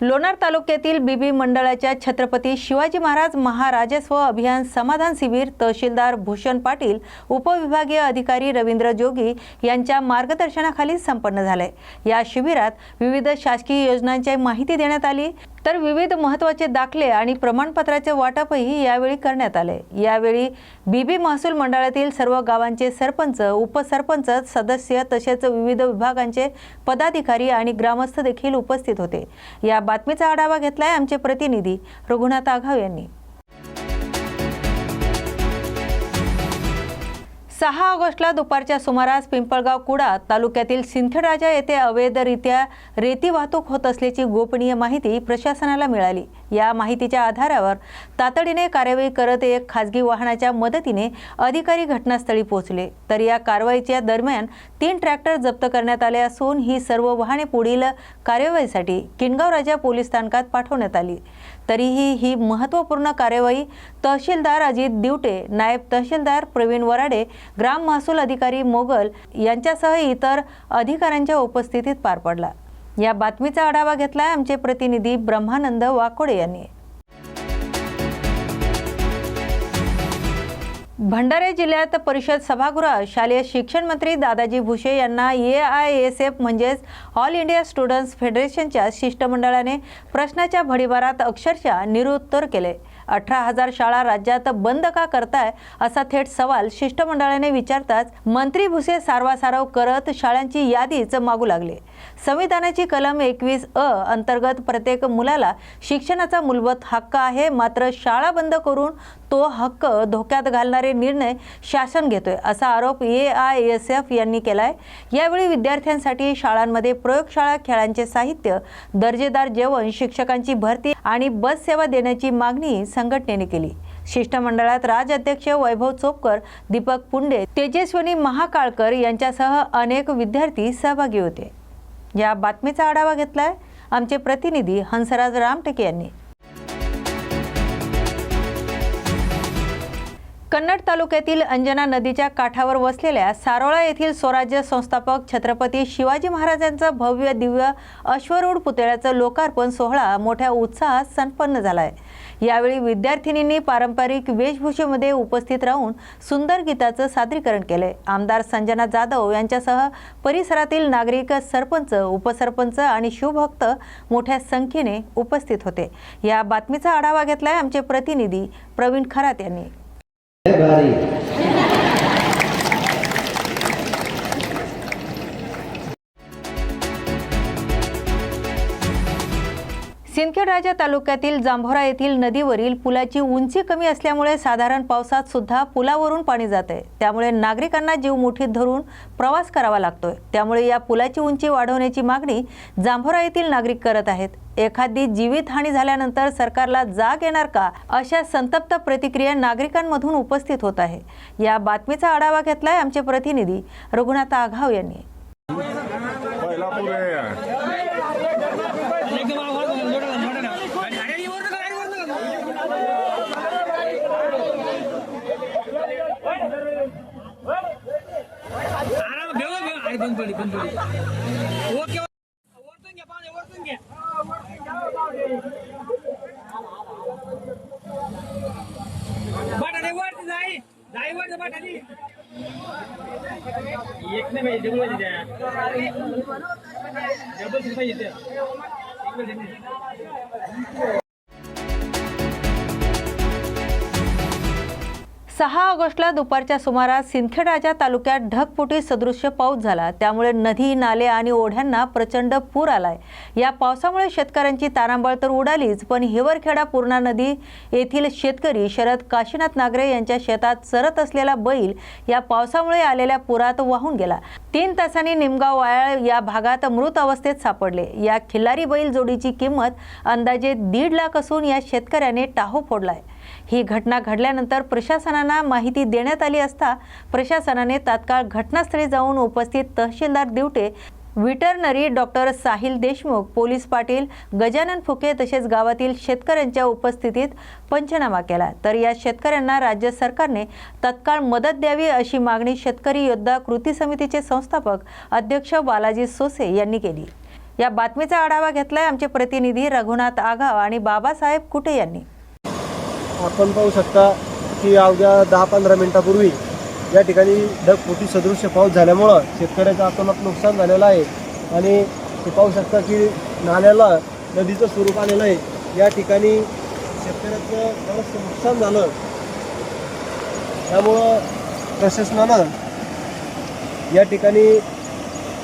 लोणार तालुक्यातील बीबी मंडळाच्या छत्रपती शिवाजी महाराज महाराजस्व अभियान समाधान शिबिर तहसीलदार भूषण पाटील उपविभागीय अधिकारी रवींद्र जोगी यांच्या मार्गदर्शनाखाली संपन्न झाले. या शिबिरात विविध शासकीय योजनांची माहिती देण्यात आली. तर विविध महत्त्वाचे दाखले आणि प्रमाणपत्राचे वाटपही यावेळी करण्यात आले. यावेळी बीबी महसूल मंडळातील सर्व गावांचे सरपंच उपसरपंच सदस्य तसेच विविध विभागांचे पदाधिकारी आणि ग्रामस्थ देखील उपस्थित होते. या बातमीचा आढावा घेतलाय आमचे प्रतिनिधी रघुनाथ आघाव यांनी. सहा ऑगस्टला दुपारच्या सुमारास पिंपळगाव कुडा तालुक्यातील सिंथराजा येथे अवैधरित्या रेती वाहतूक होत असल्याची गोपनीय माहिती प्रशासनाला मिळाली. या माहितीच्या आधारावर तातडीने कार्यवाही करत एक खाजगी वाहनाच्या मदतीने अधिकारी घटनास्थळी पोहोचले. तर या कारवाईच्या दरम्यान तीन ट्रॅक्टर जप्त करण्यात आले असून ही सर्व वाहने पुढील कार्यवाहीसाठी किनगाव राजा पोलीस स्थानकात पाठवण्यात आली. तरीही ही महत्त्वपूर्ण कार्यवाही तहसीलदार अजित दिवटे नायब तहसीलदार प्रवीण वराडे ग्राम महसूल अधिकारी मोगल यांच्यासह इतर अधिकाऱ्यांच्या उपस्थितीत पार पडला. या बातमीचा आढावा घेतलाय आमचे प्रतिनिधी ब्रह्मानंद वाकोडे यांनी. भंडारा जिल्ह्यात परिषद सभागृहात शालेय शिक्षण मंत्री दादाजी भुसे यांना ए आय एस एफ म्हणजेच ऑल इंडिया स्टुडंट्स फेडरेशनच्या शिष्टमंडळाने प्रश्नाच्या भडीमारात अक्षरशः निरुत्तर केले. अठरा हजार शाळा राज्यात बंद का करताय असा थेट सवाल शिष्टमंडळाने विचारताच मंत्री भुसे सारवासारव करत शाळांची यादीच मागू लागले. संविधानाची कलम एकवीस अ अंतर्गत प्रत्येक मुलाला शिक्षणाचा मूलभूत हक्क आहे मात्र शाळा बंद करून तो हक्क धोक्यात घालणारे निर्णय शासन घेतोय असा आरोप ए आय एस एफ यांनी केलाय. यावेळी विद्यार्थ्यांसाठी शाळांमध्ये प्रयोगशाळा खेळांचे साहित्य दर्जेदार जेवण शिक्षकांची भरती आणि बस सेवा देण्याची मागणी संघटनेने केली. शिष्टमंडळात राज्याध्यक्ष वैभव चोपकर दीपक पुंडे तेजस्विनी महाकाळकर यांच्यासह अनेक विद्यार्थी सहभागी होते. या बातमीचा आढावा घेतलाय आमचे प्रतिनिधी हंसराज रामटेके यांनी. कन्नड तालुक्यातील अंजना नदीच्या काठावर वसलेल्या सारोळा येथील स्वराज्य संस्थापक छत्रपती शिवाजी महाराजांचा भव्य दिव्य अश्वरूढ पुतळ्याचं लोकार्पण सोहळा मोठ्या उत्साहात संपन्न झाला आहे यावेळी विद्यार्थिनींनी पारंपरिक वेशभूषेमध्ये उपस्थित राहून सुंदर गीताचं सादरीकरण केलंय आमदार संजना जाधव यांच्यासह परिसरातील नागरिक सरपंच उपसरपंच आणि शिवभक्त मोठ्या संख्येने उपस्थित होते. या बातमीचा आढावा घेतलाय आमचे प्रतिनिधी प्रवीण खरात यांनी. सिंदखेड राजा तालुक्यातील जांभोरा येथील नदीवरील पुलाची उंची कमी असल्यामुळे साधारण पावसात सुद्धा पुलावरून पाणी जात. आहे त्यामुळे नागरिकांना जीव मुठीत धरून प्रवास करावा लागतोय. त्यामुळे या पुलाची उंची वाढवण्याची मागणी जांभोरा येथील नागरिक करत आहेत. एखादी जीवितहानी झाल्यानंतर सरकारला जाग येणार का अशा संतप्त प्रतिक्रिया नागरिकांमधून उपस्थित होत आहे. या बातमीचा आढावा घेतलाय आमचे प्रतिनिधी रघुनाथ आघाव यांनी पहिला पुरे आराम घेऊ घेऊ अरे बंद पडली बंद पडली ओके वरतून घ्या पाहुणे वरतून घ्या. बटाटे वरती जाई. जाई वरती बटाटी. एक नाही पाहिजे डबल पाहिजे त्या. डबल पाहिजे त्या. सहा ऑगस्टला दुपारच्या सुमारास सिंदखेडराजा तालुक्यात ढगफुटी सदृश्य पाऊस झाला. त्यामुळे नदी नाले आणि ओढ्यांना प्रचंड पूर आलाय. या पावसामुळे शेतकऱ्यांची तारांबळ तर उडालीच पण हिवरखेडा पूर्णा नदी येथील शेतकरी शरद काशीनाथ नागरे यांच्या शेतात चरत असलेला बैल या पावसामुळे आलेल्या पुरात वाहून गेला. तीन तासांनी निमगाव वायाळ या भागात मृत अवस्थेत सापडले. या खिल्लारी बैल जोडीची किंमत अंदाजे दीड लाख असून या शेतकऱ्याने टाहो फोडलाय. ही घटना घडल्यानंतर प्रशासनाला माहिती देण्यात आली असता प्रशासनाने तात्काळ घटनास्थळी जाऊन उपस्थित तहसीलदार Divate veterinary doctor Sahil Deshmukh police Patil Gajanan Phuke तसेच गावातील शेतकऱ्यांच्या उपस्थितीत पंचनामा केला. तर या शेतकऱ्यांना राज्य सरकारने तत्काळ मदत द्यावी अशी मागणी शेतकरी योद्धा कृती समितीचे संस्थापक अध्यक्ष बालाजी सोसे यांनी केली. या बातमीचा आढावा घेतलाय आमचे प्रतिनिधी रघुनाथ आघाव आणि बाबासाहेब कुटे यांनी. आपण पाहू शकता की अवघ्या दहा पंधरा मिनिटापूर्वी या ठिकाणी ढगफुटी सदृश्य पाऊस झाल्यामुळं शेतकऱ्याचं अतोनात नुकसान झालेलं आहे. आणि ते पाहू शकता की नाल्याला नदीचं स्वरूप आलेलं आहे. या ठिकाणी शेतकऱ्याचं बरंचसं नुकसान झालं. त्यामुळं प्रशासनानं या ठिकाणी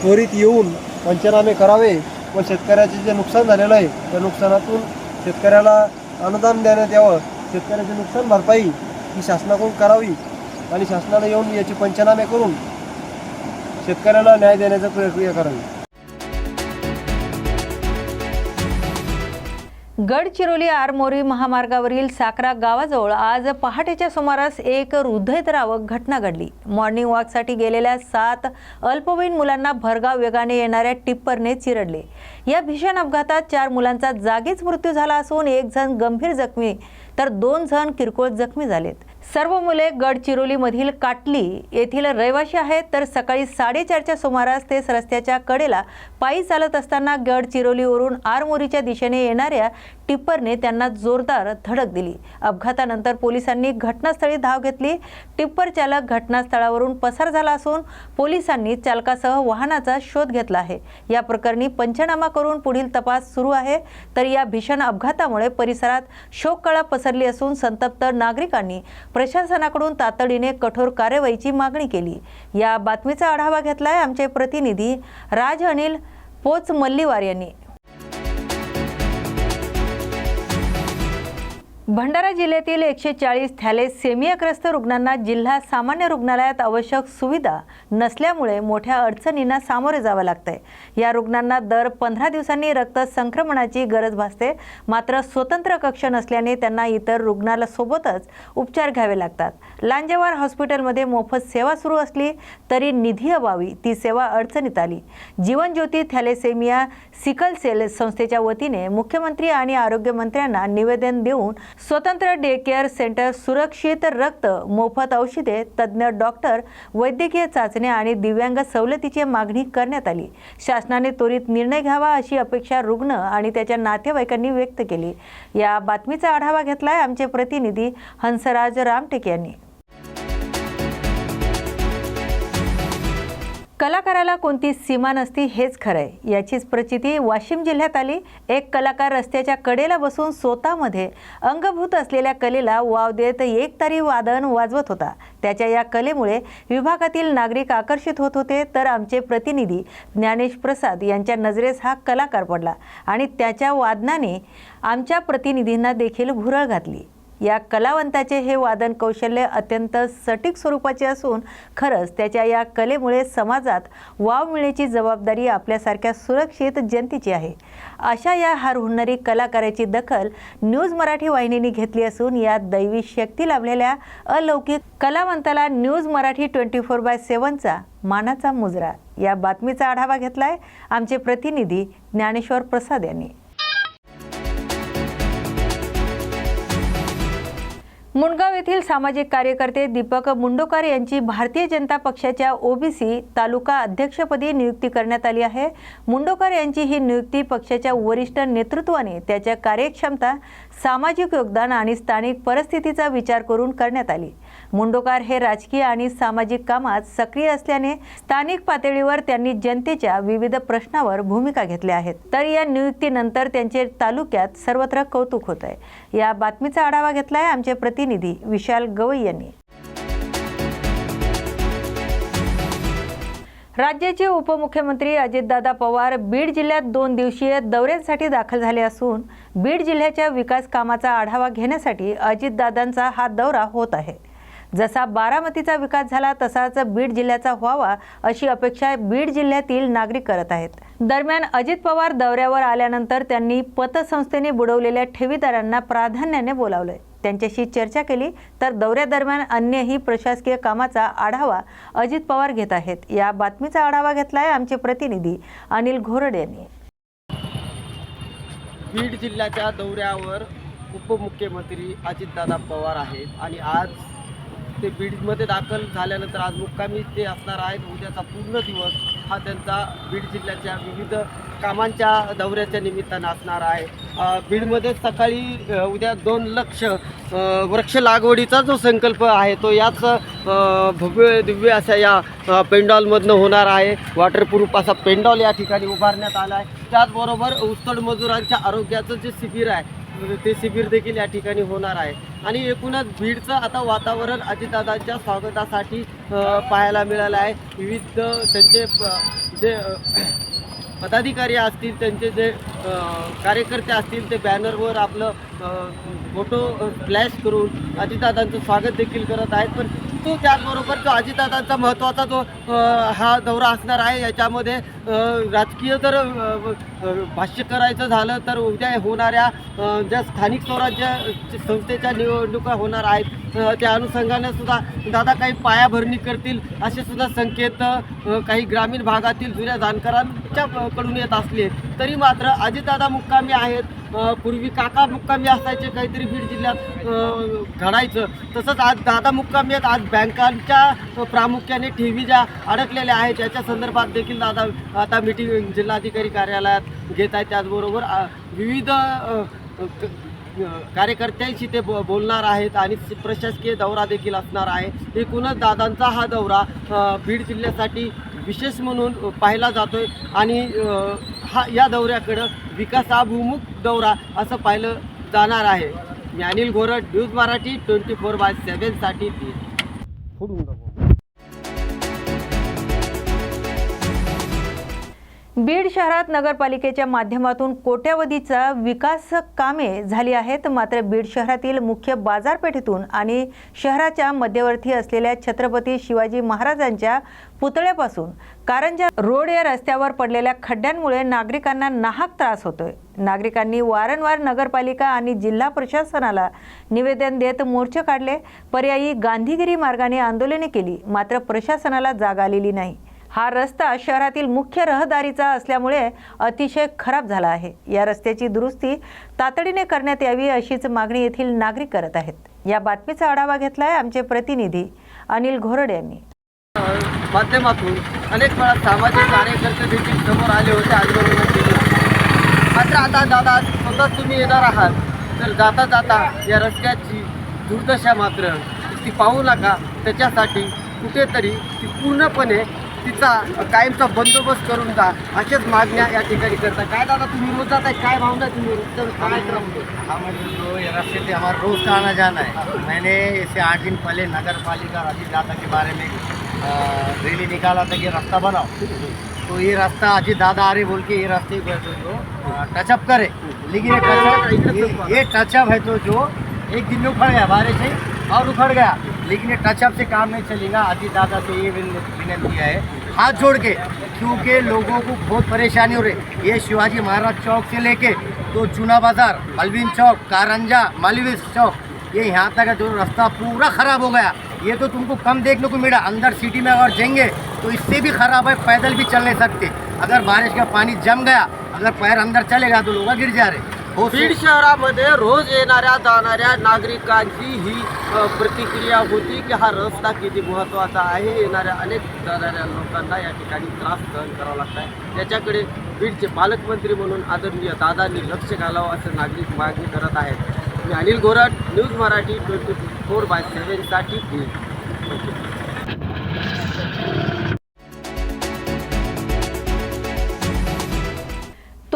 त्वरित येऊन पंचनामे करावे व शेतकऱ्याचे जे नुकसान झालेलं आहे त्या नुकसानातून शेतकऱ्याला अनुदान देण्यात यावं. शेतकऱ्याचे नुकसान भरपाई ही शासनाकडून करावी आणि शासनाला येऊन याचे पंचनामे करून शेतकऱ्याला न्याय देण्याचा प्रक्रिया करावी. गडचिरोली आरमोरी महामार्गावरील साकरा गावाजवळ आज पहाटेच्या सुमारास एक हृदयद्रावक घटना घडली. मॉर्निंग वॉकसाठी गेलेल्या सात अल्पवयीन मुलांना भरगाव वेगाने येणाऱ्या टिप्परने चिरडले. या भीषण अपघातात चार मुलांचा जागीच मृत्यू झाला असून एक जण गंभीर जखमी तर दोन जण किरकोळ जखमी झालेत. सर्व मुले गडचिरोलीमधील काटली येथील रहिवाशी आहेत. तर सकाळी साडेचारच्या सुमारास ते रस्त्याच्या कडेला पायी चालत असताना गडचिरोलीवरून आरमोरीच्या दिशेने येणाऱ्या टिप्परने त्यांना जोरदार धडक दिली. अपघातानंतर पोलिसांनी घटनास्थळी धाव घेतली. टिप्पर चालक घटनास्थळावरून पसार झाला असून पोलिसांनी चालकासह वाहनाचा शोध घेतला आहे. या प्रकरणी पंचनामा करून पुढील तपास सुरू आहे. तर या भीषण अपघातामुळे परिसरात शोककळा पसरली असून संतप्त नागरिकांनी प्रशासनाकडून तातडीने कठोर कार्यवाहीची मागणी केली. या बातमीचा आढावा घेतलाय आमचे प्रतिनिधी राज अनिल पोच मल्लीवार यांनी. भंडारा जिल्ह्यातील एकशे चाळीस थॅलेसेमियाग्रस्त रुग्णांना जिल्हा सामान्य रुग्णालयात आवश्यक सुविधा नसल्यामुळे मोठ्या अडचणींना सामोरे जावं लागतंय. या रुग्णांना दर पंधरा दिवसांनी रक्त संक्रमणाची गरज भासते. मात्र स्वतंत्र कक्ष नसल्याने त्यांना इतर रुग्णालयासोबतच उपचार घ्यावे लागतात. लांजेवार हॉस्पिटलमध्ये मोफत सेवा सुरू असली तरी निधी अभावी ती सेवा अडचणीत आली. जीवनज्योती थॅलेसेमिया सिकल सेल संस्थेच्या वतीने मुख्यमंत्री आणि आरोग्यमंत्र्यांना निवेदन देऊन स्वतंत्र डे केअर सेंटर सुरक्षित रक्त मोफत औषधे तज्ज्ञ डॉक्टर वैद्यकीय चाचण्या आणि दिव्यांग सवलतीची मागणी करण्यात आली. शासनाने त्वरित निर्णय घ्यावा अशी अपेक्षा रुग्ण आणि त्याच्या नातेवाईकांनी व्यक्त केली. या बातमीचा आढावा घेतलाय आमचे प्रतिनिधी हंसराज रामटेक यांनी. कलाकाराला कोणती सीमा नसती हेच खरं आहे याचीच प्रचिती वाशिम जिल्ह्यात आली. एक कलाकार रस्त्याच्या कडेला बसून स्वतःमध्ये अंगभूत असलेल्या कलेला वाव देत एक तरी वादन वाजवत होता. त्याच्या या कलेमुळे विभागातील नागरिक आकर्षित होत होते. तर आमचे प्रतिनिधी ज्ञानेश प्रसाद यांच्या नजरेस हा कलाकार पडला आणि त्याच्या वादनाने आमच्या प्रतिनिधींना देखील भुरळ घातली. या कलावंताचे हे वादन कौशल्य अत्यंत सटीक स्वरूपाचे असून खरंच त्याच्या या कलेमुळे समाजात वाव मिळण्याची जबाबदारी आपल्यासारख्या सुरक्षित जनतेची आहे. अशा या हारहुन्नरी कलाकाराची दखल न्यूज मराठी वाहिनीने घेतली असून या दैवी शक्ती लाभलेल्या अलौकिक कलावंताला news Marathi twenty four by सेवनचा मानाचा मुजरा. या बातमीचा आढावा घेतलाय आमचे प्रतिनिधी ज्ञानेश्वर प्रसाद यांनी. मुंडगाव येथील सामाजिक कार्यकर्ते दीपक मुंडोकर यांची भारतीय जनता पक्षाच्या ओबीसी तालुका अध्यक्षपदी नियुक्ती करण्यात आली आहे. मुंडोकर यांची ही नियुक्ती पक्षाच्या वरिष्ठ नेतृत्वाने त्याच्या कार्यक्षमता सामाजिक योगदान आणि स्थानिक परिस्थितीचा विचार करून करण्यात आली. मुंडोकार हे राजकीय आणि सामाजिक कामात सक्रिय असल्याने स्थानिक पातळीवर त्यांनी जनतेच्या विविध प्रश्नावर भूमिका घेतल्या आहेत. तर या नियुक्तीनंतर त्यांचे तालुक्यात सर्वत्र कौतुक होत आहे. या बातमीचा आढावा घेतलाय आमचे प्रतिनिधी विशाल गवई यांनी. राज्याचे उपमुख्यमंत्री अजितदादा पवार बीड जिल्ह्यात दोन दिवसीय दौऱ्यांसाठी दाखल झाले असून बीड जिल्ह्याच्या विकास कामाचा आढावा घेण्यासाठी अजितदादांचा हा दौरा होत आहे. जसा बारामतीचा विकास झाला तसाच बीड जिल्ह्याचा व्हावा अशी अपेक्षा बीड जिल्ह्यातील नागरिक करत आहेत. दरम्यान अजित पवार दौऱ्यावर आल्यानंतर त्यांनी पतसंस्थेने बुडवलेल्या ठेवीदारांना प्राधान्याने बोलावलंय. त्यांच्याशी चर्चा केली तर दौऱ्यादरम्यान अन्यही प्रशासकीय कामाचा आढावा अजित पवार घेत आहेत. या बातमीचा आढावा घेतलाय आमचे प्रतिनिधी अनिल घोरड यांनी. बीड जिल्ह्याच्या दौऱ्यावर उपमुख्यमंत्री अजितदादा पवार आहेत आणि आज ते बीडमध्ये दाखल झाल्यानंतर आज मुक्कामी ते असणार आहेत. उद्याचा पूर्ण दिवस हा त्यांचा बीड जिल्ह्याच्या विविध कामांच्या दौऱ्याच्या निमित्तानं असणार आहे. बीडमध्ये सकाळी उद्या दोन लक्ष वृक्ष लागवडीचा जो संकल्प आहे तो याच भव्य दिव्य असा या पेंडॉलमधनं होणार आहे. वॉटरप्रूफ असा पेंडॉल या ठिकाणी उभारण्यात आला आहे. त्याचबरोबर उस्तड मजुरांच्या आरोग्याचं जे शिबिर आहे ते शिबिर देखील या ठिकाणी होणार आहे. आणि एकूणच बीडचं आता वातावरण अजितदादांच्या स्वागतासाठी पाहायला मिळालं आहे. विविध त्यांचे प- जे पदाधिकारी असतील त्यांचे जे कार्यकर्ते असतील ते बॅनरवर आपलं फोटो फ्लॅश करून अजितदादांचं स्वागत देखील करत आहेत. पण परंतु त्याचबरोबर जो अजितदादांचा महत्त्वाचा जो हा दौरा असणार आहे याच्यामध्ये राजकीय जर भाष्य करायचं झालं तर उद्या होणाऱ्या ज्या स्थानिक स्वराज्य संस्थेच्या निवडणुका होणार आहेत त्या अनुषंगाने सुद्धा दादा काही पायाभरणी करतील असे सुद्धा संकेत काही ग्रामीण भागातील जुन्या जाणकारांच्या कडून येत असले तरी मात्र अजितदादा मुक्कामी आहेत. पूर्वी काका मुक्कामी असायचे काहीतरी बीड जिल्ह्यात घडायचं. तसंच आज दादा मुक्कामी आहेत. आज बँकांच्या प्रामुख्याने ठेवी ज्या अडकलेल्या आहेत याच्या संदर्भात देखील दादा आता मिटिंग जिल्हाधिकारी कार्यालयात घेत आहेत. त्याचबरोबर विविध क- कार्यकर्त्यांशी ते ब बोलणार आहेत आणि प्रशासकीय दौरा देखील असणार आहे. एकूणच दादांचा हा दौरा बीड जिल्ह्यासाठी विशेष म्हणून पाहिला जातो आहे आणि हा या दौऱ्याकडं विकासाभिमुख दौरा असं पाहिलं जाणार आहे. मी Anil Ghorat news Marathi twenty four by सेवनसाठी फुडून फोडून बीड शहरात नगरपालिकेच्या माध्यमातून कोट्यावधीचा विकास कामे झाली आहेत. मात्र बीड शहरातील मुख्य बाजारपेठेतून आणि शहराच्या मध्यवर्ती असलेल्या छत्रपती शिवाजी महाराजांच्या पुतळ्यापासून कारंजा रोड या रस्त्यावर पडलेल्या खड्ड्यांमुळे नागरिकांना नाहक त्रास होतोय. नागरिकांनी वारंवार नगरपालिका आणि जिल्हा प्रशासनाला निवेदन देत मोर्चे काढले. पर्यायी गांधीगिरी मार्गाने आंदोलने केली मात्र प्रशासनाला जाग आलेली नाही. हा रस्ता शहरातील मुख्य रहदारीचा असल्यामुळे अतिशय खराब झाला आहे. या रस्त्याची दुरुस्ती तातडीने करण्यात यावी अशीच मागणी येथील नागरिक करत आहेत. या बातमीचा आढावा घेतला आहे आमचे प्रतिनिधी अनिल घोरड यांनी. माध्यमातून अनेक वेळा सामाजिक कार्यकर्ते देखील समोर आले होते आंदोलन केले. मात्र आता दादा स्वतः तुम्ही येणार आहात तर जाता जाता या रस्त्याची दुर्दशा मात्र ती पाहू नका. त्याच्यासाठी कुठेतरी ती पूर्णपणे तिचा कायमचा बंदोबस्त करून जा अशाच मागण्या या ठिकाणी करता. काय दादा तुम्ही रोज जाताय? काय भावना तुम्ही? क्रम हमारे रास्ते से हमारा रोज का आना जाना है मैंने इससे आठ दिन पहले नगर पालिका अजीत दादा के बारे में रैली निकाला था कि रास्ता बनाओ। तो ये रास्ता अजीत दादा आ रहे बोल के ये रास्ते को टचअप करे। लेकिन ये टचअप ये, ये टचअप है तो जो एक दिन में उखड़ गया बारिश से और उखड़ गया। लेकिन ये टचअप से काम नहीं चलेगा। अजीत दादा से ये विन- विनती है। हाथ जोड़ के, क्योंकि लोगों को बहुत परेशानी हो रही है। ये शिवाजी महाराज चौक से लेके तो चूना बाज़ार अलविन चौक, कारंजा मालवीस चौक, ये यहाँ तक जो रास्ता पूरा खराब हो गया। ये तो तुमको कम देखने को मिला। अंदर सिटी में अगर जाएँगे तो इससे भी खराब है, पैदल भी चल नहीं सकते। अगर बारिश का पानी जम गया, अगर पैर अंदर चलेगा तो लोग गिर जा रहे हो बीड शहरामध्ये रोज येणाऱ्या जाणाऱ्या नागरिकांची ही प्रतिक्रिया होती की हा रस्ता किती महत्त्वाचा आहे. येणाऱ्या अनेक जाणाऱ्या लोकांना या ठिकाणी त्रास सहन करावा लागत आहे. बीडचे पालकमंत्री म्हणून आदरणीय दादांनी लक्ष घालावं असं नागरिक मागणी करत आहेत. मी Anil Gorat news Marathi twenty four by सेवनसाठी Beed.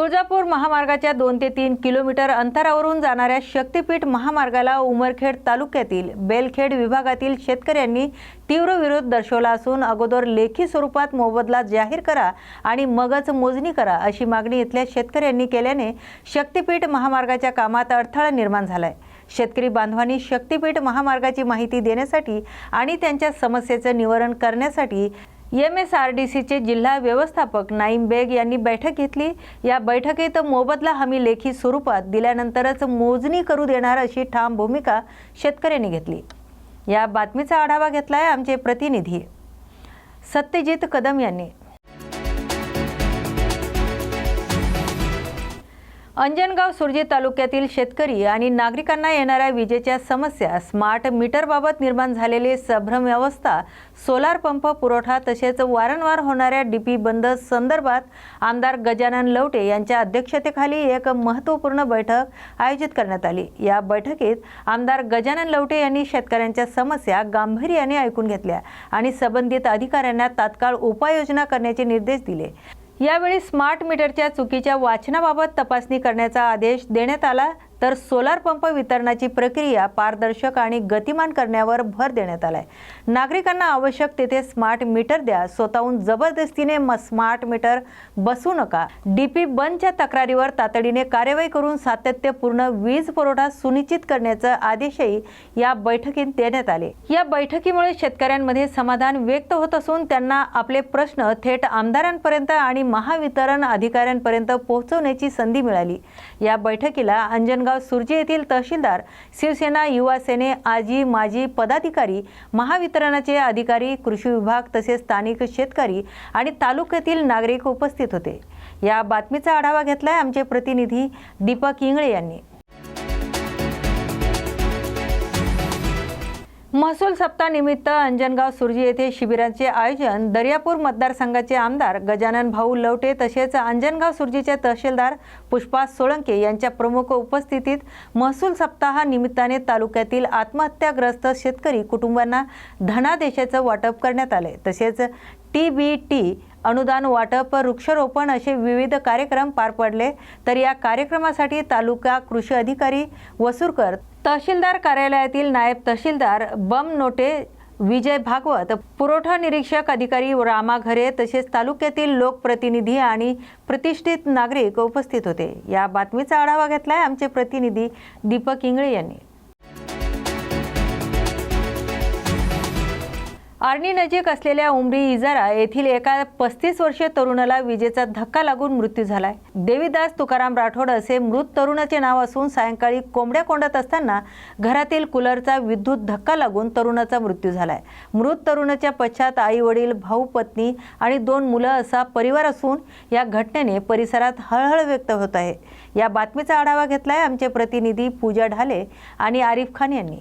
Tuljapur महामार्गाच्या दोन ते तीन किलोमीटर अंतरावरून जाणाऱ्या शक्तीपीठ महामार्गाला उमरखेड तालुक्यातील बेलखेड विभागातील शेतकऱ्यांनी तीव्र विरोध दर्शवला असून अगोदर लेखी स्वरूपात मोबदला जाहीर करा आणि मगच मोजणी करा अशी मागणी इथल्या शेतकऱ्यांनी केल्याने शक्तीपीठ महामार्गाच्या कामात अडथळा निर्माण झालाय. शेतकरी बांधवांनी शक्तीपीठ महामार्गाची माहिती देण्यासाठी आणि त्यांच्या समस्येचं निवारण करण्यासाठी एम एस आर डी सीचे जिल्हा व्यवस्थापक नाईम बेग यांनी बैठक घेतली. या बैठकीत मोबदला हमी लेखी स्वरूपात दिल्यानंतरच मोजणी करू देणार अशी ठाम भूमिका शेतकऱ्यांनी घेतली. या बातमीचा आढावा घेतला आहे आमचे प्रतिनिधी सत्यजित कदम यांनी. अंजनगाव सुरजी तालुक्यातील शेतकरी आणि नागरिकांना येणाऱ्या विजेच्या समस्या स्मार्ट मीटरबाबत निर्माण झालेली संभ्रम व्यवस्था सोलार पंप पुरवठा तसेच वारंवार होणाऱ्या डीपी बंद संदर्भात आमदार गजानन लवटे यांच्या अध्यक्षतेखाली एक महत्त्वपूर्ण बैठक आयोजित करण्यात आली. या बैठकीत आमदार गजानन लवटे यांनी शेतकऱ्यांच्या समस्या गांभीर्याने ऐकून घेतल्या आणि संबंधित अधिकाऱ्यांना तात्काळ उपाययोजना करण्याचे निर्देश दिले. यावेळी स्मार्ट मीटरच्या चुकीच्या वाचनाबाबत तपासणी करण्याचा आदेश देण्यात आला. तर सोलार पंप वितरणाची प्रक्रिया पारदर्शक आणि गतिमान करण्यावर भर देण्यात आलाय. नागरिकांना आवश्यक तेथे स्मार्ट मीटर द्या. स्वतःहून जबरदस्तीने म- स्मार्ट मीटर बसू नका. डीपी बंदच्या तक्रारीवर तातडीने कार्यवाही करून सातत्यपूर्ण वीज पुरवठा सुनिश्चित करण्याचा आदेशही या बैठकीत देण्यात आले. या बैठकीमुळे शेतकऱ्यांमध्ये समाधान व्यक्त होत असून त्यांना आपले प्रश्न थेट आमदारांपर्यंत आणि महावितरण अधिकाऱ्यांपर्यंत पोहोचवण्याची संधी मिळाली. या बैठकीला अंजनगाव सुरजी येथील तहसीलदार शिवसेना युवा सेने आजी माजी पदाधिकारी महावितरणाचे अधिकारी कृषी विभाग तसेच स्थानिक शेतकरी आणि तालुक्यातील नागरिक उपस्थित होते. या बातमीचा आढावा घेतलाय आमचे प्रतिनिधी दीपक इंगळे यांनी. महसूल सप्ताहानिमित्त अंजनगाव सुरजी येथे शिबिराचे आयोजन दर्यापूर मतदारसंघाचे आमदार गजानन भाऊ लवटे तसेच अंजनगाव सुरजीचे तहसीलदार पुष्पा सोळंके यांच्या प्रमुख उपस्थितीत महसूल सप्ताहा निमित्ताने तालुक्यातील आत्महत्याग्रस्त शेतकरी कुटुंबांना धनादेशाचं वाटप करण्यात आले. तसेच टी बी टी अनुदान वाटप वृक्षारोपण असे विविध कार्यक्रम पार पडले. तर या कार्यक्रमासाठी तालुका कृषी अधिकारी वसुरकर तहसीलदार कार्यालयातील नायब तहसीलदार बम नोटे विजय भागवत पुरवठा निरीक्षक अधिकारी रामा घरे तसेच तालुक्यातील लोकप्रतिनिधी आणि प्रतिष्ठित नागरिक उपस्थित होते. या बातमीचा आढावा घेतलाय आमचे प्रतिनिधी दीपक इंगळे यांनी. आर्णी नजीक असलेल्या उमरी इजारा येथील एका पस्तीस वर्षीय तरुणाला विजेचा धक्का लागून मृत्यू झालाय. देवीदास तुकाराम राठोड असे मृत तरुणाचे नाव असून सायंकाळी कोंबड्या कोंडत असताना घरातील कूलरचा विद्युत धक्का लागून तरुणाचा मृत्यू झालाय. मृत तरुणाच्या पश्चात आई वडील भाऊ पत्नी आणि दोन मुलं असा परिवार असून या घटनेने परिसरात हळहळ व्यक्त होत आहे. या बातमीचा आढावा घेतलाय आमचे प्रतिनिधी पूजा ढाले आणि आरिफ खान यांनी.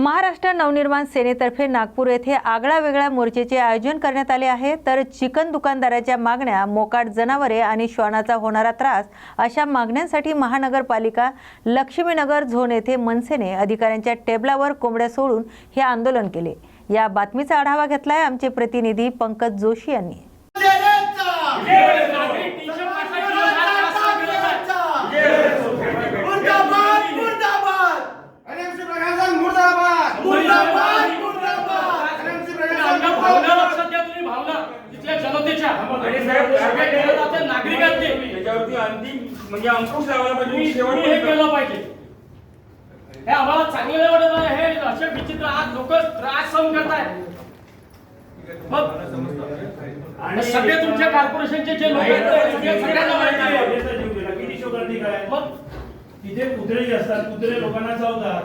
महाराष्ट्र नवनिर्माण सेनेतर्फे नागपूर येथे आगळा वेगळ्या मोर्चेचे आयोजन करण्यात आले आहे. तर चिकन दुकानदाराच्या मागण्या मोकाट जनावरे आणि श्वानाचा होणारा त्रास अशा मागण्यांसाठी महानगरपालिका लक्ष्मीनगर झोन येथे मनसेने अधिकाऱ्यांच्या टेबलावर कोंबड्या सोडून हे आंदोलन केले. या बातमीचा आढावा घेतलाय आमचे प्रतिनिधी पंकज जोशी यांनी भावना लक्षात घ्या तुम्ही भावना आणि साहेब. त्याच्यावरती अंतिम म्हणजे अंकुश लावायला पाहिजे तुम्ही शेवट तुम्ही हे केलं पाहिजे. हे आम्हाला चांगलं नाही वाटत आहे. हे असे विचित्र आज लोक त्रास सहन करतायत. मग आणि सगळे तुमच्या कॉर्पोरेशनचे जे लोक आहेत ते सगळे सगळ्यांना माहिती आहे. मग तिथे कुत्रे जे असतात कुत्रे लोकांना चावतात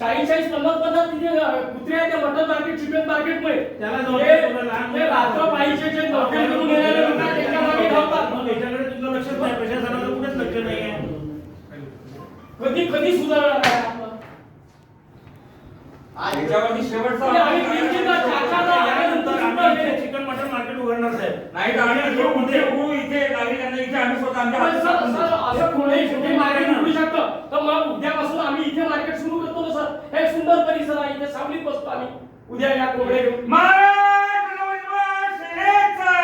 चाळीस चाळीस पन्नास पन्नास तिथे कुत्रे आहेत मटन मार्केट चिकन मार्केटमध्ये त्याला जाऊन थोडं लहान हे रात्र पाहिजे जे नोकरी करून येणारे लोक आहेत, त्याच्यामागे धावतात. मग याच्याकडे तुमचं लक्षच नाही प्रशासनाचं कुठेच लक्ष नाही आहे. कधी कधी सुधारणार आहे आपलं? त्याच्यावरती शेवटचा म्हणजे आम्ही तीन-तीन तास, चार-चार तास आल्यानंतर तर सुद्धा आम्ही हे- इथे चिकन मटन मार्केट उघडणार साहेब. नाही तर आम्ही इथे नागरिकांना इथे आम्ही स्वतः आमच्या पण सर, सर. असं छोटे मार्केट उघडू शकतं तर मग उद्यापासून आम्ही इथे मार्केट सुरू करतो ना सर हे सुंदर परिसर आहे इथे सावलीत बसतो आम्ही उद्या या कोंबडे घेऊन महाराष्ट्र नवनिर्माण सेनेचा!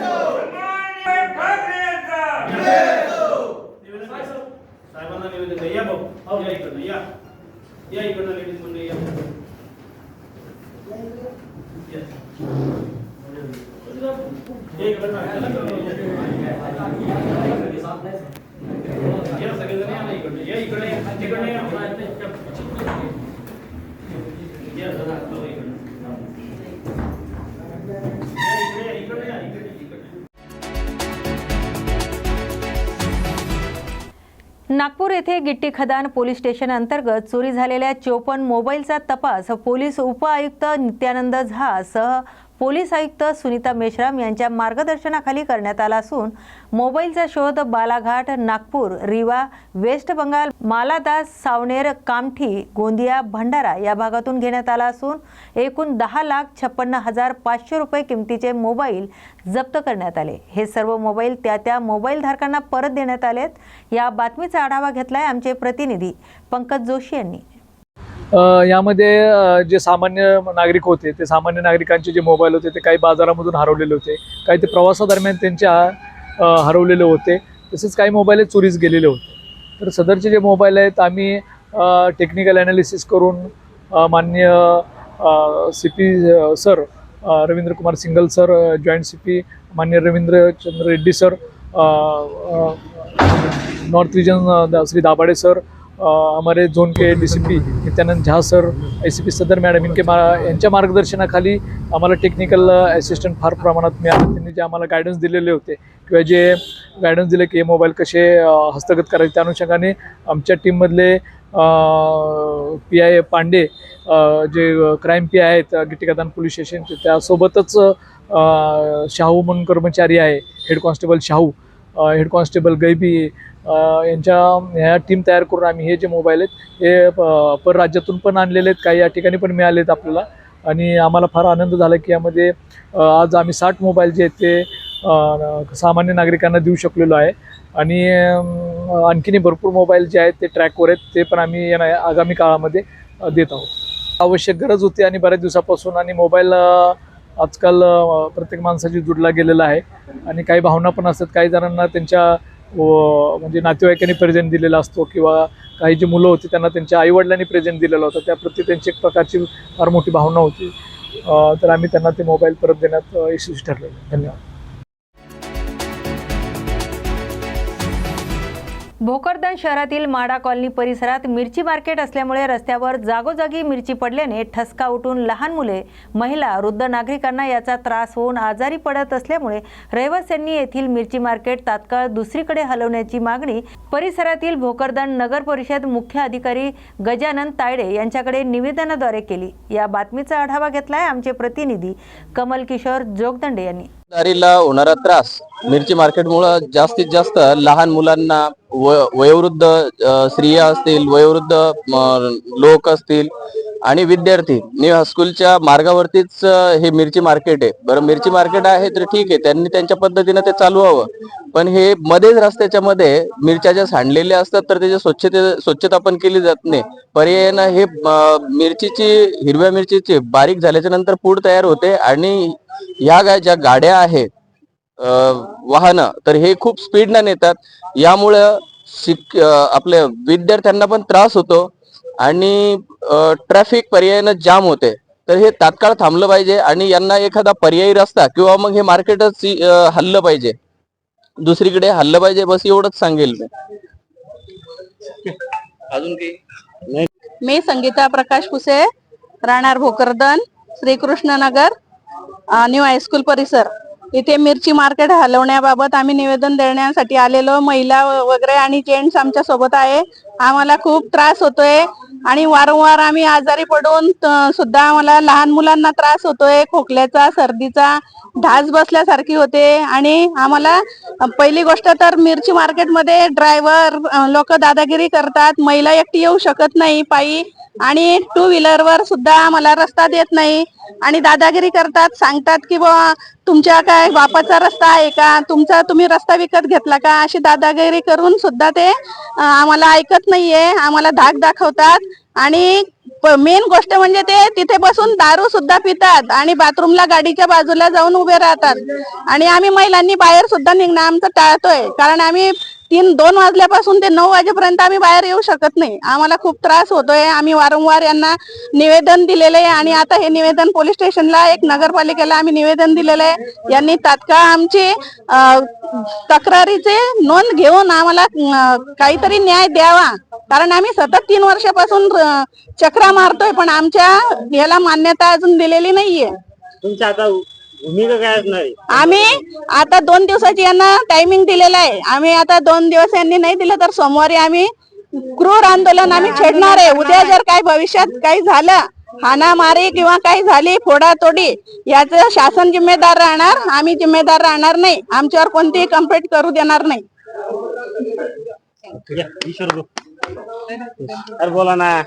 सन्माननीय ठाकरेंचा! निवेदन काय सर साहेबांना निवेदन द्या. या भाऊ या इकडनं या या इकडनं लेडीज मंडळी या या. हे इकडं टाका. या सगळेजण या ना इकडनं. या इकडे या. तिकडनं या. या जरा आतमध्ये इकडनं. या इकडे या, इकडे या, इकडे, इकडे. नागपूर येथे गिट्टी खदान पोलीस स्टेशन अंतर्गत चोरी झालेल्या चोपन्न मोबाईलचा तपास पोलीस उपआयुक्त नित्यानंद झा सह पोलीस आयुक्त सुनीता मेश्राम यांच्या मार्गदर्शनाखाली करण्यात आला असून मोबाईलचा शोध बालाघाट नागपूर रिवा वेस्ट बंगाल मालादास सावनेर कामठी गोंदिया भंडारा या भागातून घेण्यात आला असून एकूण दहा लाख छप्पन्न हजार पाचशे रुपये किमतीचे मोबाईल जप्त करण्यात आले. हे सर्व मोबाईल त्या त्या मोबाईल धारकांना परत देण्यात आलेत. या बातमीचा आढावा घेतलाय आमचे प्रतिनिधी पंकज जोशी यांनी. यामध्ये जे सामान्य नागरिक होते ते सामान्य नागरिकांचे जे मोबाईल होते ते काही बाजारामधून हरवलेले होते. काही ते प्रवासादरम्यान त्यांच्या हरवलेले होते. तसेच काही मोबाईल चोरीस गेलेले होते. तर सदरचे जे मोबाईल आहेत आम्ही टेक्निकल ॲनालिसिस करून मान्य C P sir Ravindra Kumar Singal sir joint C P मान्य Ravindra Chandra Reddy sir north region Shri Dabhade sir हमारे zone K D C P Nityanand Jha sir A C P Sadar madam इनके मा यांच्या मार्गदर्शनाखाली आम्हाला technical assistant फार प्रमाणात मिळाले. त्यांनी जे आम्हाला गायडन्स दिलेले होते किंवा जे गायडन्स दिले की हे मोबाईल कसे हस्तगत करायचे त्या अनुषंगाने आमच्या टीममधले पी आय पांडे जे क्राईम पी आय आहेत गिट्टीकादान पोलीस स्टेशनचे त्यासोबतच शाहू म्हणून कर्मचारी आहे head constable Shahu head constable Gaibi यांच्या ह्या टीम तयार करून आम्ही हे जे मोबाईल आहेत हे परराज्यातून पण आणलेले आहेत काही या ठिकाणी पण मिळाले आहेत आपल्याला. आणि आम्हाला फार आनंद झाला की यामध्ये आज आम्ही साठ मोबाईल जे आहेत ते सामान्य नागरिकांना देऊ शकलेलो आहे. आणि आणखीनही भरपूर मोबाईल जे आहेत ते ट्रॅकवर आहेत ते पण आम्ही येणा आगामी काळामध्ये देत आहोत. आवश्यक गरज होती आणि बऱ्याच दिवसापासून आणि मोबाईल आजकाल प्रत्येक माणसाची जुडला गेलेला आहे. आणि काही भावना पण असतात काही जणांना त्यांच्या व- म्हणजे नातेवाईकांनी प्रेझेंट दिलेला असतो किंवा काही जी मुलं होती त्यांना त्यांच्या आईवडिलांनी प्रेझेंट दिलेला होता. त्याप्रती त्यांची एक प्रकारची फार मोठी भावना होती. तर आम्ही त्यांना ते मोबाईल परत देण्यात यशस्वी ठरलेलो. धन्यवाद. भोकरदन शहरातील माडा कॉलनी परिसरात मिरची मार्केट असल्यामुळे रस्त्यावर जागोजागी मिरची पडल्याने ठसका उठून लहान मुले महिला वृद्ध नागरिकांना याचा त्रास होऊन आजारी पडत असल्यामुळे रहिवाशांनी येथील मिरची मार्केट तात्काळ दुसरीकडे हलवण्याची मागणी परिसरातील भोकरदन नगर परिषद मुख्य अधिकारी गजानन तायडे यांच्याकडे निवेदनाद्वारे केली. या बातमीचा आढावा घेतलाय आमचे प्रतिनिधी कमल किशोर जोगदंडे यांनी. दारीला होणारा त्रास मिरची मार्केटमुळं जास्तीत जास्त लहान मुलांना व- वयोवृद्ध स्त्रिया असतील वयोवृद्ध लोक असतील आणि विद्यार्थी न्यू हायस्कूलच्या मार्गावरतीच हे मिरची मार्केट आहे. बरं मिरची मार्केट आहे तर ठीक आहे त्यांनी त्यांच्या पद्धतीनं ते चालू हवं पण हे मध्येच रस्त्याच्या मध्ये मिरच्या ज्या सांडलेल्या असतात तर त्याची स्वच्छते स्वच्छता पण केली जात नाही. पर्यायानं हे मिरचीची हिरव्या मिरचीची बारीक झाल्याच्यानंतर पूड तयार होते आणि ह्या ज्या गाड्या आहेत वाहनं तर हे खूप स्पीडनं नेतात. यामुळं शिक आपल्या विद्यार्थ्यांना पण त्रास होतो. आणि ट्रॅफिक पर्यायानं जाम होते. तर हे तात्काळ थांबलं पाहिजे आणि यांना एखादा पर्यायी रस्ता किंवा मग हे मार्केटच हल्लं पाहिजे. दुसरीकडे हल्लं पाहिजे बस एवढंच सांगेल मी. अजून काही? मी संगीता प्रकाश पुसे राहणार भोकरदन श्रीकृष्णनगर न्यू हायस्कूल परिसर. इथे मिरची मार्केट हलवण्याबाबत आम्ही निवेदन देण्यासाठी आलेलो. महिला वगैरे आणि जेंट्स आमच्यासोबत आहे. आम्हाला खूप त्रास होतोय. आणि वारंवार आम्ही आजारी पडून सुद्धा आम्हाला लहान मुलांना त्रास होतोय खोकल्याचा सर्दीचा ढास बसल्यासारखी होते. आणि आम्हाला पहिली गोष्ट तर मिरची मार्केटमध्ये ड्रायव्हर लोक दादागिरी करतात. महिला एकटी येऊ शकत नाही पायी. आणि टू व्हीलरवर सुद्धा आम्हाला रस्ता देत नाही. आणि दादागिरी करतात सांगतात की बुवा तुमच्या काय बापाचा रस्ता आहे का? तुमचा तुम्ही रस्ता विकत घेतला का? अशी दादागिरी करून सुद्धा ते आम्हाला ऐकत नाहीये. आम्हाला धाक दाखवतात. आणि मेन गोष्ट म्हणजे ते तिथे बसून दारू सुद्धा पितात आणि बाथरूमला गाडीच्या बाजूला जाऊन उभे राहतात. आणि आम्ही महिलांनी बाहेर सुद्धा निघणं आमचं टाळतोय. कारण आम्ही तीन दोन वाजल्यापासून ते नऊ वाजेपर्यंत आम्ही बाहेर येऊ शकत नाही. आम्हाला खूप त्रास होतोय. आम्ही वारंवार यांना निवेदन दिलेलं आहे आणि आता हे निवेदन पोलीस स्टेशनला एक नगरपालिकेला आम्ही निवेदन दिलेलं आहे यांनी तात्काळ आमची तक्रारीचे नोंद घेऊन आम्हाला काहीतरी न्याय द्यावा. कारण आम्ही सतत तीन वर्षापासून चक्रा मारतोय पण आमच्या याला मान्यता अजून दिलेली नाहीये. तुमच्या आता भूमिका काय असणार आहे? आम्ही आता दोन दिवसाची यांना टायमिंग दिलेला आहे. आम्ही आता दोन दिवस यांनी नाही दिलं तर सोमवारी आम्ही क्रूर आंदोलन आम्ही छेडणार आहे. उद्या जर काय भविष्यात काही झालं हाणामारी किंवा काही झाली फोडातोडी याचं शासन जिम्मेदार राहणार आम्ही जिम्मेदार राहणार नाही. आमच्यावर कोणतीही कंप्लेंट करू देणार नाही. अरे बोला ना.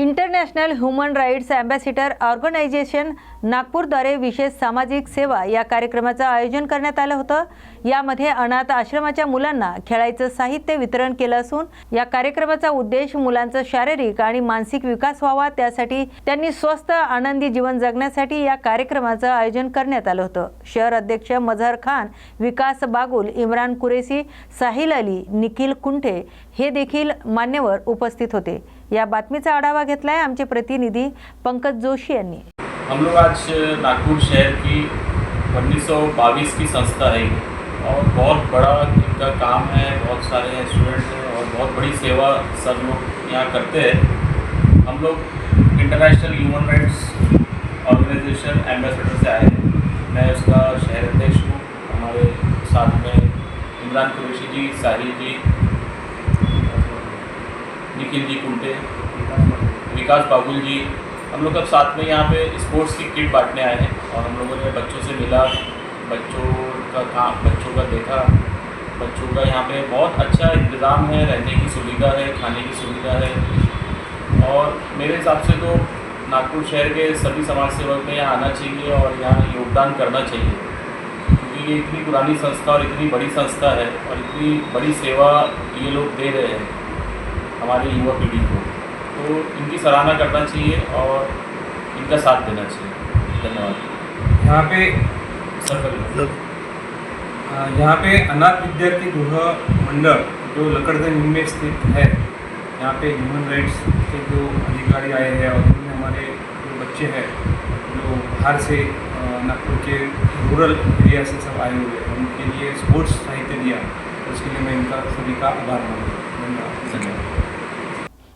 International human rights ambassador organisation नागपूरद्वारे विशेष सामाजिक सेवा या कार्यक्रमाचं आयोजन करण्यात आलं होतं. यामध्ये अनाथ आश्रमाच्या मुलांना खेळायचं साहित्य वितरण केलं असून या कार्यक्रमाचा उद्देश मुलांचा शारीरिक आणि मानसिक विकास व्हावा त्यासाठी त्यांनी स्वस्थ आनंदी जीवन जगण्यासाठी या कार्यक्रमाचं आयोजन करण्यात आलं होतं. शहर अध्यक्ष मझहर खान विकास बागुल इम्रान कुरेसी साहिल अली निखिल कुंठे हे देखील मान्यवर उपस्थित होते. या बातमीचा आढावा घेतलाय आमचे प्रतिनिधी पंकज जोशी यांनी. हम लोग आज नागपुर शहर की उन्नीस की संस्था है। और बहुत बड़ा इनका काम है बहुत सारे स्टूडेंट्स हैं और बहुत बड़ी सेवा सब लोग यहाँ करते हैं। हम लोग international human rights organisation ambassador से आए हैं। मैं उसका शहर अध्यक्ष हूँ। हमारे साथ में इमरान कुरैशी जी साहिल जी निखिल जी कुंटे, विकास बाबुल जी। हम लोग अब साथ में यहाँ पे स्पोर्ट्स की किट बांटने आए हैं और हम लोगों ने बच्चों से मिला, बच्चों का काम, बच्चों का देखा, बच्चों का यहाँ पे बहुत अच्छा इंतज़ाम है, रहने की सुविधा है, खाने की सुविधा है। और मेरे हिसाब से तो नागपुर शहर के सभी समाज सेवक में यहाँ आना चाहिए और यहाँ योगदान करना चाहिए। क्योंकि ये इतनी पुरानी संस्था और इतनी बड़ी संस्था है और इतनी बड़ी सेवा ये लोग दे रहे हैं। हमारी युवा पीढ़ी को। तो इनकी सराहना करना चाहिए और इनका साथ देना चाहिए। धन्यवाद। यहाँ पे सर यहाँ पे अनाथ विद्यार्थी गृह मंडल जो लकड़गंज में स्थित है यहाँ पे ह्यूमन राइट्स के जो अधिकारी आए हैं और उन्होंने हमारे जो बच्चे हैं जो बाहर से नागपुर के रूरल एरिया से सब आए हुए हैं उनके लिए स्पोर्ट्स साहित्य दिया। उसके लिए मैं इनका सभी का आभार मानता हूँ। धन्यवाद। धन्यवाद।